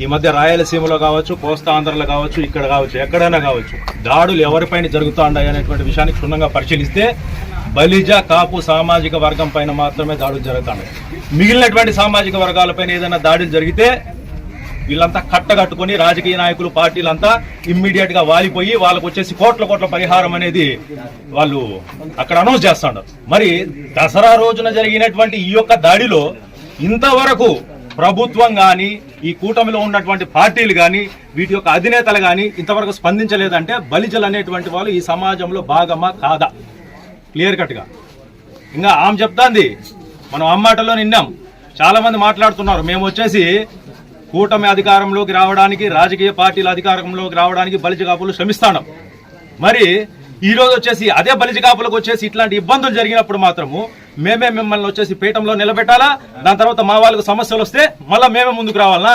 ఈ మధ్య రాయలసీమలో కావచ్చు కోస్తాంధ్రలో కావచ్చు ఇక్కడ కావచ్చు ఎక్కడైనా కావచ్చు దాడులు ఎవరిపైన జరుగుతూ ఉన్నాయి అనేటువంటి విషయాన్ని క్షుణ్ణంగా పరిశీలిస్తే బలిజ కాపు సామాజిక వర్గం పైన మాత్రమే దాడులు జరుగుతున్నాయి మిగిలినటువంటి సామాజిక వర్గాలపైన ఏదైనా దాడులు జరిగితే వీళ్ళంతా కట్టగట్టుకొని రాజకీయ నాయకులు పార్టీలంతా ఇమ్మీడియట్గా వాలిపోయి వాళ్ళకు వచ్చేసి కోట్ల కోట్ల పరిహారం అనేది వాళ్ళు అక్కడ అనౌన్స్ చేస్తాడు మరి దసరా రోజున జరిగినటువంటి ఈ యొక్క దాడిలో ఇంతవరకు ప్రభుత్వం కానీ ఈ కూటమిలో ఉన్నటువంటి పార్టీలు కానీ వీటి యొక్క అధినేతలు కానీ ఇంతవరకు స్పందించలేదంటే బలిజలు అనేటువంటి వాళ్ళు ఈ సమాజంలో భాగమా కాదా? క్లియర్ కట్గా ఇంకా ఆమె చెప్తాంది మనం అమ్మాటలో నిన్నాం. చాలామంది మాట్లాడుతున్నారు మేము వచ్చేసి కూటమి అధికారంలోకి రావడానికి రాజకీయ పార్టీల అధికారంలోకి రావడానికి బలిజ కాపులు శ్రమిస్తాం మరి ఈ రోజు వచ్చేసి అదే బలిజ కాపులకు వచ్చేసి ఇట్లాంటి ఇబ్బందులు జరిగినప్పుడు మాత్రము మేమే మిమ్మల్ని వచ్చేసి పీఠంలో నిలబెట్టాలా? దాని తర్వాత మా వాళ్ళకు సమస్యలు వస్తే మళ్ళీ మేమే ముందుకు రావాలా?